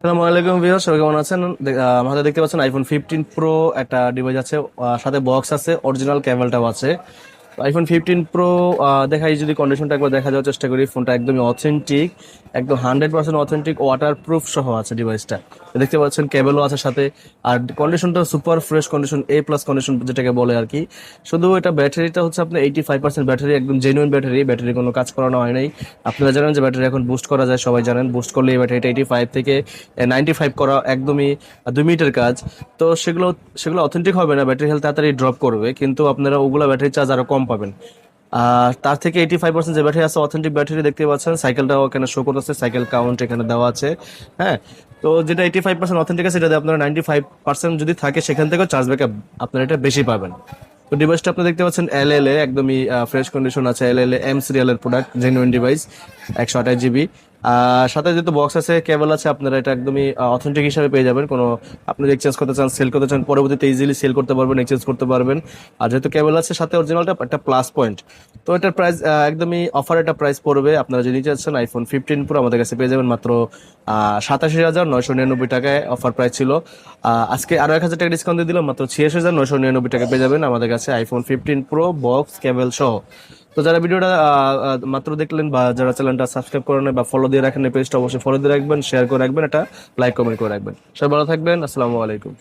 আসসালামু আলাইকুম ভিউয়ার সবাই কেমন আছেন? আমাদের দেখতে পাচ্ছেন আইফোন ফিফটিন প্রো একটা ডিভাইস আছে সাথে বক্স আছে অরিজিনাল ক্যামেরাটাও আছে। আইফোন ফিফটিন প্রো দেখাই যদি কন্ডিশনটা একবার দেখা যাওয়ার চেষ্টা করি ফোনটা একদমই অথেন্টিক একদম hundred percent authentic waterproof সহ আছে ডিভাইসটা দেখতে পাচ্ছেন কেবলও আছে সাথে। আর কন্ডিশনটা super fresh condition A plus condition যেটাকে বলে আর কি। শুধু এটা ব্যাটারিটা হচ্ছে আপনার এইটি ফাইভ পার্সেন্ট ব্যাটারি, একদম জেনুইন ব্যাটারি। ব্যাটারি কোনো কাজ করানো হয় নাই। আপনারা জানেন যে ব্যাটারি এখন বুস্ট করা যায়, সবাই জানেন। বুস্ট করলে এই ব্যাটারিটা এইটি ফাইভ থেকে নাইনটি ফাইভ করা একদমই দুই মিনিটের কাজ। তো সেগুলো সেগুলো অথেন্টিক হবে না, ব্যাটারি হেলথ তাড়াতাড়ি ড্রপ করবে। কিন্তু আপনারা ওগুলো ব্যাটারি চার্জ আরও কম পাবেন। আর তার থেকে এইটি ফাইভ পার্সেন্ট যে ব্যাটারি আছে অথেন্টিক ব্যাটারি দেখতে পাচ্ছেন। সাইকেলটাও এখানে শো করতেছে সাইকেল কাউন্ট এখানে দেওয়া আছে হ্যাঁ? তো যেটা এইটি ফাইভ পার্সেন্ট অথেন্টিক আছে সেটাতে আপনারা নাইনটি ফাইভ পার্সেন্ট যদি থাকে, সেখান থেকেও চার্জ ব্যাকআপ আপনারা এটা বেশি পাবেন। তো ডিভাইসটা আপনি দেখতে পাচ্ছেন এল এল এ একদমই ফ্রেশ কন্ডিশন আছে এল এল এ এম সিরিয়ালের প্রোডাক্ট জেনুইন ডিভাইস একশো আঠাশ জিবি সাথে যেহেতু বক্স আছে কেবল আছে, আপনারা এটা একদমই অথেন্টিক হিসাবে পেয়ে যাবেন। কোনো, আপনি এক্সচেঞ্জ করতে চান সেল করতে চান, পরবর্তীতে ইজিলি সেল করতে পারবেন এক্সচেঞ্জ করতে পারবেন। আর যেহেতু কেবল আছে, সাথে অরিজিনালটা একটা প্লাস পয়েন্ট তো এটার প্রাইস একদমই অফার একটা প্রাইস পড়বে। আপনারা যদি চাচ্ছেন আইফোন ফিফটিন প্রো আমাদের কাছে পেয়ে যাবেন মাত্র সাতাশি হাজার নয়শো নিরানব্বই টাকায় অফার প্রাইস ছিল। আজকে আরও এক হাজার টাকা ডিসকাউন্ট দিয়ে দিলাম, মাত্র ছিয়াশি হাজার নয়শো নিরানব্বই টাকা পেয়ে যাবেন আমাদের কাছে iPhone fifteen pro box cable সহ। তো যারা ভিডিওটা মাত্র দেখলেন বা যারা চ্যানেলটা সাবস্ক্রাইব করেন বা ফলো দিয়ে রাখেন পেজটা অবশ্যই ফলো দিয়ে রাখবেন শেয়ার করে রাখবেন, এটা লাইক কমেন্ট করে রাখবেন। সবাই ভালো থাকবেন, আসসালামু আলাইকুম।